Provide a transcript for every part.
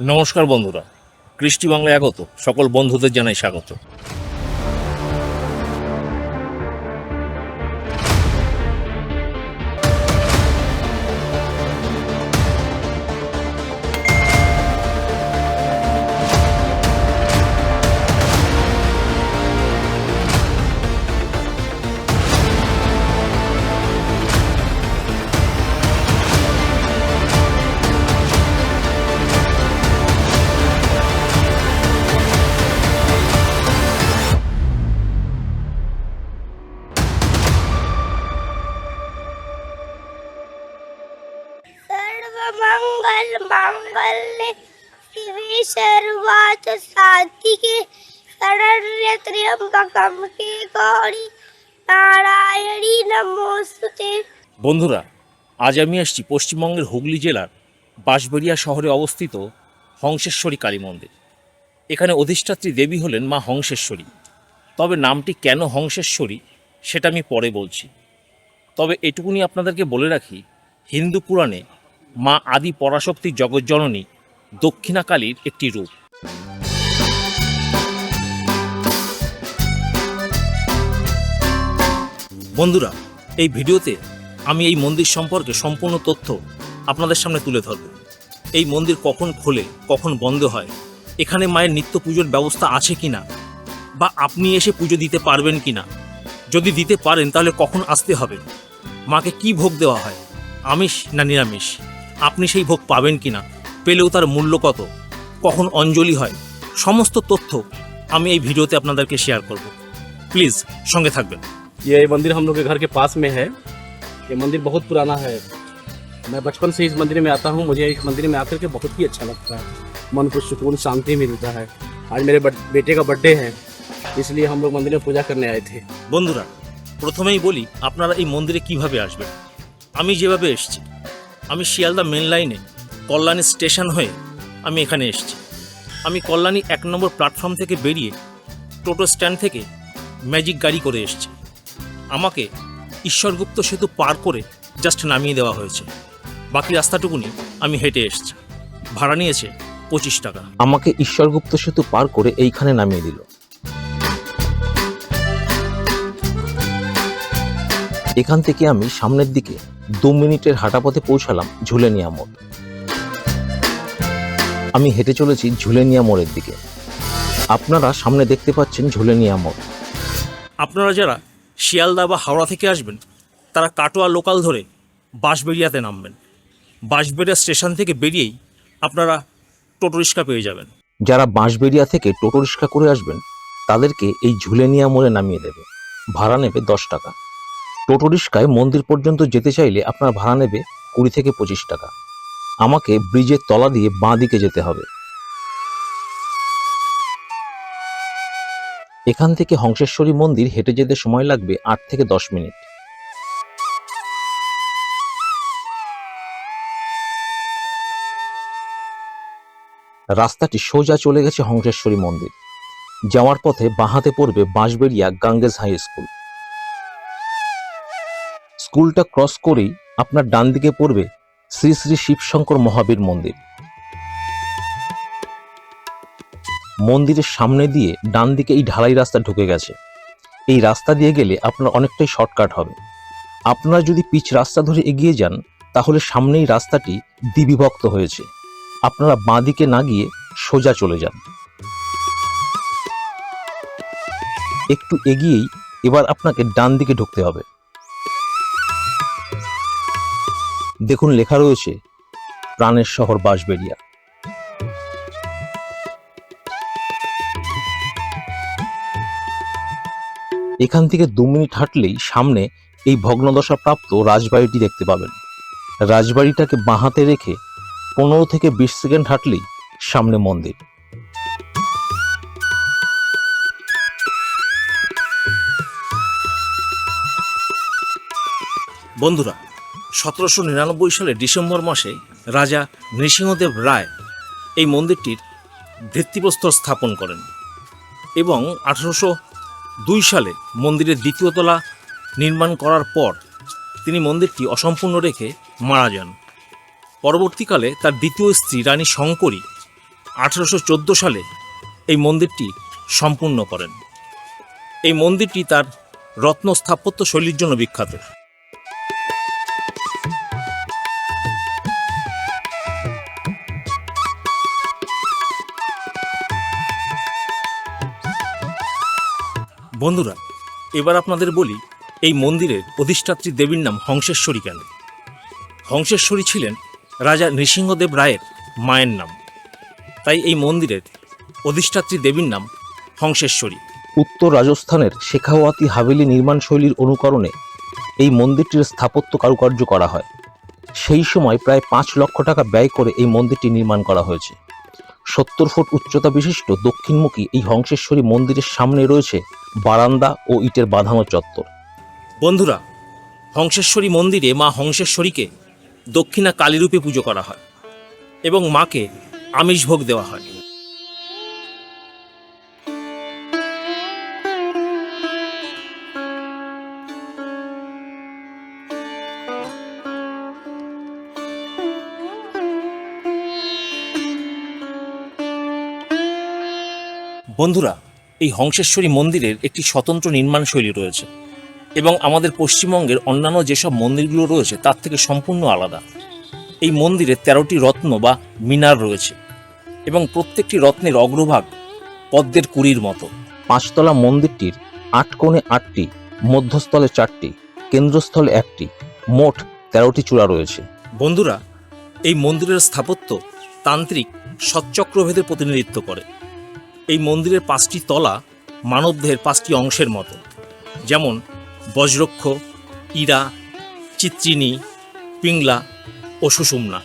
নমস্কার বন্ধুরা কৃষ্টি বাংলায় আগত। সকল বন্ধুদের জানাই স্বাগত। নারায়ণী নমস্তুতে বন্ধুরা, আজ আমি আসছি পশ্চিমবঙ্গের হুগলি জেলার বাঁশবেড়িয়া শহরে অবস্থিত হংসেশ্বরী কালী মন্দির। এখানে অধিষ্ঠাত্রী দেবী হলেন মা হংসেশ্বরী। তবে নামটি কেন হংসেশ্বরী সেটা আমি পরে বলছি। তবে এটুকুনি আপনাদেরকে বলে রাখি, হিন্দু পুরাণে মা আদি পরাশক্তি জগজ্জননী দক্ষিণাকালীর একটি রূপ। বন্ধুরা, এই ভিডিওতে আমি এই মন্দির সম্পর্কে সম্পূর্ণ তথ্য আপনাদের সামনে তুলে ধরব। এই মন্দির কখন খোলে, কখন বন্ধ হয়, এখানে মায়ের নিত্য পুজোর ব্যবস্থা আছে কি না বা আপনি এসে পুজো দিতে পারবেন কি না যদি দিতে পারেন তাহলে কখন আসতে হবে, মাকে কি ভোগ দেওয়া হয়, আমিষ না নিরামিষ? আপনি সেই ভোগ পাবেন কি না পেলেও তার মূল্য কত কখন অঞ্জলি হয় সমস্ত তথ্য আমি এই ভিডিওতে আপনাদেরকে শেয়ার করব প্লিজ সঙ্গে থাকবেন ये मंदिर हम लोग के घर के पास में है ये मंदिर बहुत पुराना है मैं बचपन से इस मंदिर में आता हूँ मुझे इस मंदिर में आकर के बहुत ही अच्छा लगता है मन को सुकून शांति मिलता है आज मेरे बट- बेटे का बर्थडे है इसलिए हम लोग मंदिर में पूजा करने आए थे বন্ধুরা প্রথমেই বলি আপনারা এই মন্দিরে কিভাবে আসবেন আমি যেভাবে এসেছি আমি শিয়ালদা মেন লাইনে কল্যাণী স্টেশন হয়ে আমি এখানে এসেছি। আমি কল্যাণী এক নম্বর প্ল্যাটফর্ম থেকে বেরিয়ে টোটো স্ট্যান্ড থেকে ম্যাজিক গাড়ি করে এসেছি। আমাকে ঈশ্বরগুপ্ত সেতু পার করে জাস্ট নামিয়ে দেওয়া হয়েছে। বাকি রাস্তাটুকুনি আমি হেঁটে এসেছি। ভাড়া নিয়েছে পঁচিশ টাকা। আমাকে ঈশ্বরগুপ্ত সেতু পার করে এইখানে নামিয়ে দিল। এখান থেকে আমি সামনের দিকে দু মিনিটের হাঁটাপথে পৌঁছালাম ঝুলেনিয়া মোড়। আমি হেঁটে চলেছি ঝুলেনিয়া মোড়ের দিকে। আপনারা সামনে দেখতে পাচ্ছেন ঝুলেনিয়া মোড়। আপনারা যারা শিয়ালদা বা হাওড়া থেকে আসবেন তারা কাটোয়া লোকাল ধরে বাঁশবেড়িয়াতে নামবেন। বাঁশবেড়িয়া স্টেশন থেকে বেরিয়েই আপনারা টোটো রিক্সা পেয়ে যাবেন। যারা বাঁশবেড়িয়া থেকে টোটো রিক্সা করে আসবেন তাদেরকে এই ঝুলেনিয়া মোড়ে নামিয়ে দেবে। ভাড়া নেবে দশ টাকা। টোটো রিক্সায় মন্দির পর্যন্ত যেতে চাইলে আপনার ভাড়া নেবে কুড়ি থেকে পঁচিশ টাকা। আমাকে ব্রিজের তলা দিয়ে বাঁ দিকে যেতে হবে। এখান থেকে হংসেশ্বরী মন্দির হেঁটে যেতে সময় লাগবে আট থেকে দশ মিনিট। রাস্তাটি সোজা চলে গেছে হংসেশ্বরী মন্দির। যাওয়ার পথে বাঁহাতে পড়বে বাঁশবেড়িয়া গাঙ্গেজ হাই স্কুল। স্কুলটা ক্রস করেই আপনার ডান দিকে পড়বে শ্রী শ্রী শিবশঙ্কর মহাবীর মন্দির। মন্দিরের সামনে দিয়ে ডান দিকে এই ঢালাই রাস্তা ঢুকে গেছে। এই রাস্তা দিয়ে গেলে আপনার অনেকটাই শর্টকাট হবে। আপনারা যদি পিচ রাস্তা ধরে এগিয়ে যান, তাহলে সামনেই রাস্তাটি দ্বিবিভক্ত হয়েছে। আপনারা বাঁ দিকে না গিয়ে সোজা চলে যান। একটু এগিয়েই এবার আপনাকে ডান দিকে ঢুকতে হবে। দেখুন লেখা রয়েছে, প্রাণের শহর বাঁশবেড়িয়া। এখান থেকে দু মিনিট হাঁটলেই সামনে এই ভগ্নদশা প্রাপ্ত রাজবাড়িটি দেখতে পাবেন। রাজবাড়িটাকে বাঁহাতে রেখে পনেরো থেকে বিশ সেকেন্ড হাঁটলেই সামনে মন্দির। বন্ধুরা সতেরোশো নিরানব্বই সালে ডিসেম্বর মাসে রাজা নৃসিংহদেব রায় এই মন্দিরটির ভিত্তিপ্রস্তর স্থাপন করেন এবং আঠারোশো দুই সালে মন্দিরের দ্বিতীয় তলা নির্মাণ করার পর তিনি মন্দিরটি অসম্পূর্ণ রেখে মারা যান। পরবর্তীকালে তার দ্বিতীয় স্ত্রী রানী শঙ্করী আঠেরোশো সালে এই মন্দিরটি সম্পূর্ণ করেন। এই মন্দিরটি তার রত্ন স্থাপত্য শৈলীর জন্য বিখ্যাত। বন্ধুরা, এবার আপনাদের বলি এই মন্দিরের অধিষ্ঠাত্রী দেবীর নাম হংসেশ্বরী কেন? হংসেশ্বরী ছিলেন রাজা নৃসিংহদেব রায়ের মায়ের নাম। তাই এই মন্দিরের অধিষ্ঠাত্রী দেবীর নাম হংসেশ্বরী। উত্তর রাজস্থানের শেখাওয়াতি হাভেলি নির্মাণ শৈলীর অনুকরণে এই মন্দিরটির স্থাপত্য কারুকার্য করা হয়। সেই সময় প্রায় পাঁচ লক্ষ টাকা ব্যয় করে এই মন্দিরটি নির্মাণ করা হয়েছে। সত্তর ফুট উচ্চতা বিশিষ্ট দক্ষিণমুখী এই হংসেশ্বরী মন্দিরের সামনে রয়েছে বারান্দা ও ইটের বাঁধানো চত্বর। বন্ধুরা, হংসেশ্বরী মন্দিরে মা হংসেশ্বরীকে দক্ষিণা কালীরূপে পুজো করা হয় এবং মাকে আমিষ ভোগ দেওয়া হয়। বন্ধুরা, এই হংসেশ্বরী মন্দিরের একটি স্বতন্ত্র নির্মাণ শৈলী রয়েছে এবং আমাদের পশ্চিমবঙ্গের অন্যান্য যেসব মন্দিরগুলো রয়েছে তার থেকে সম্পূর্ণ আলাদা। এই মন্দিরে তেরোটি রত্ন বা মিনার রয়েছে এবং প্রত্যেকটি রত্নের অগ্রভাগ পদ্মের কুড়ির মতো। পাঁচতলা মন্দিরটির আট কোণে আটটি, মধ্যস্থলে চারটি, কেন্দ্রস্থলে একটি, মোট তেরোটি চূড়া রয়েছে। বন্ধুরা, এই মন্দিরের স্থাপত্য তান্ত্রিক সচ্চক্রভেদের প্রতিনিধিত্ব করে। এই মন্দিরের পাঁচটি তলা মানবদেহের পাঁচটি অংশের মতো। যেমন বজ্রক্ষ, ইরা চিত্রিনী পিংলা ও সুষুম্না।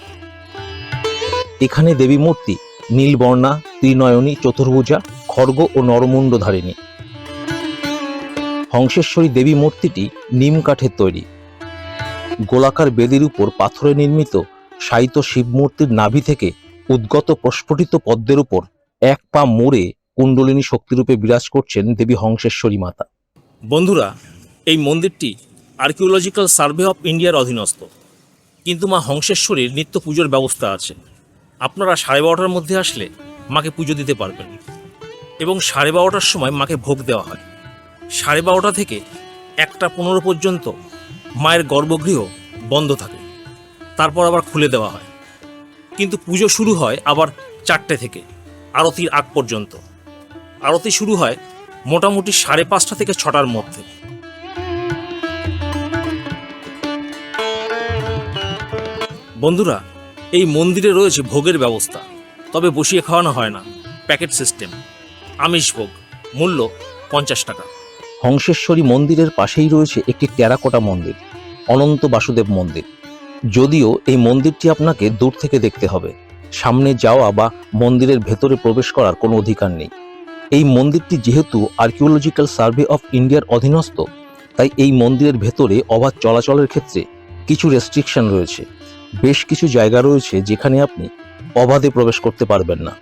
এখানে দেবী মূর্তি, নীলবর্ণা, ত্রিনয়নী, চতুর্ভুজা খর্গ ও নরমুণ্ডধারিণী। হংসেশ্বরী দেবী মূর্তিটি নিম কাঠের তৈরি। গোলাকার বেদির উপর পাথরে নির্মিত শায়িত শিবমূর্তির নাভি থেকে উদ্গত প্রস্ফুটিত পদ্মের উপর এক পা মোড়ে কুণ্ডলিনী শক্তিরূপে বিরাজ করছেন দেবী হংসেশ্বরী মাতা। বন্ধুরা, এই মন্দিরটি আর্কিওলজিক্যাল সার্ভে অফ ইন্ডিয়ার অধীনস্থ। কিন্তু মা হংসেশ্বরীর নিত্য পুজোর ব্যবস্থা আছে। আপনারা সাড়ে বারোটার মধ্যে আসলে মাকে পুজো দিতে পারবেন। এবং সাড়ে বারোটার সময় মাকে ভোগ দেওয়া হয়। সাড়ে বারোটা থেকে একটা পনেরো পর্যন্ত মায়ের গর্ভগৃহ বন্ধ থাকে। তারপর আবার খুলে দেওয়া হয়। কিন্তু পুজো শুরু হয় আবার চারটে থেকে, আরতির আগ পর্যন্ত। আরতি শুরু হয় মোটামুটি সাড়ে পাঁচটা থেকে ছটার মধ্যে। বন্ধুরা, এই মন্দিরে রয়েছে ভোগের ব্যবস্থা, তবে বসিয়ে খাওয়ানো হয় না। প্যাকেট সিস্টেম, আমিষ ভোগ, মূল্য পঞ্চাশ টাকা। হংসেশ্বরী মন্দিরের পাশেই রয়েছে একটি টেরাকোটা মন্দির, অনন্ত বাসুদেব মন্দির। যদিও এই মন্দিরটি আপনাকে দূর থেকে দেখতে হবে, সামনে যাওয়া বা মন্দিরের ভেতরে প্রবেশ করার কোনো অধিকার নেই। এই মন্দিরটি যেহেতু আর্কিওলজিক্যাল সার্ভে অফ ইন্ডিয়ার অধীনস্থ, তাই এই মন্দিরের ভেতরে অবাধ চলাচলের ক্ষেত্রে কিছু রেস্ট্রিকশন রয়েছে। বেশ কিছু জায়গা রয়েছে যেখানে আপনি অবাধে প্রবেশ করতে পারবেন না।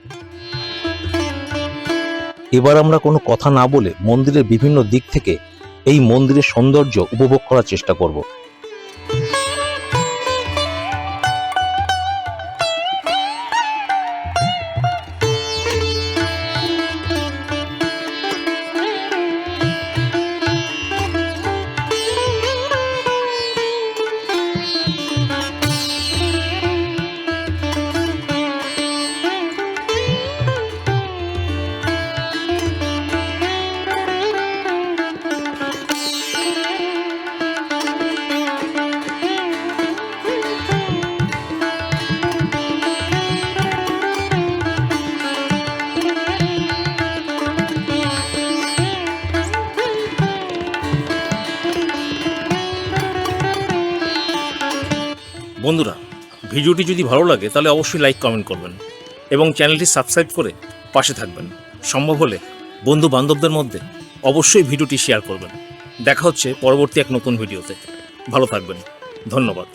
এবার আমরা কোনো কথা না বলে মন্দিরের বিভিন্ন দিক থেকে এই মন্দিরের সৌন্দর্য উপভোগ করার চেষ্টা করব। বন্ধুরা, ভিডিওটি যদি ভালো লাগে, তাহলে অবশ্যই লাইক কমেন্ট করবেন এবং চ্যানেলটি সাবস্ক্রাইব করে পাশে থাকবেন। সম্ভব হলে বন্ধু বান্ধবদের মধ্যে অবশ্যই ভিডিওটি শেয়ার করবেন। দেখা হচ্ছে পরবর্তী এক নতুন ভিডিওতে। ভালো থাকবেন। ধন্যবাদ।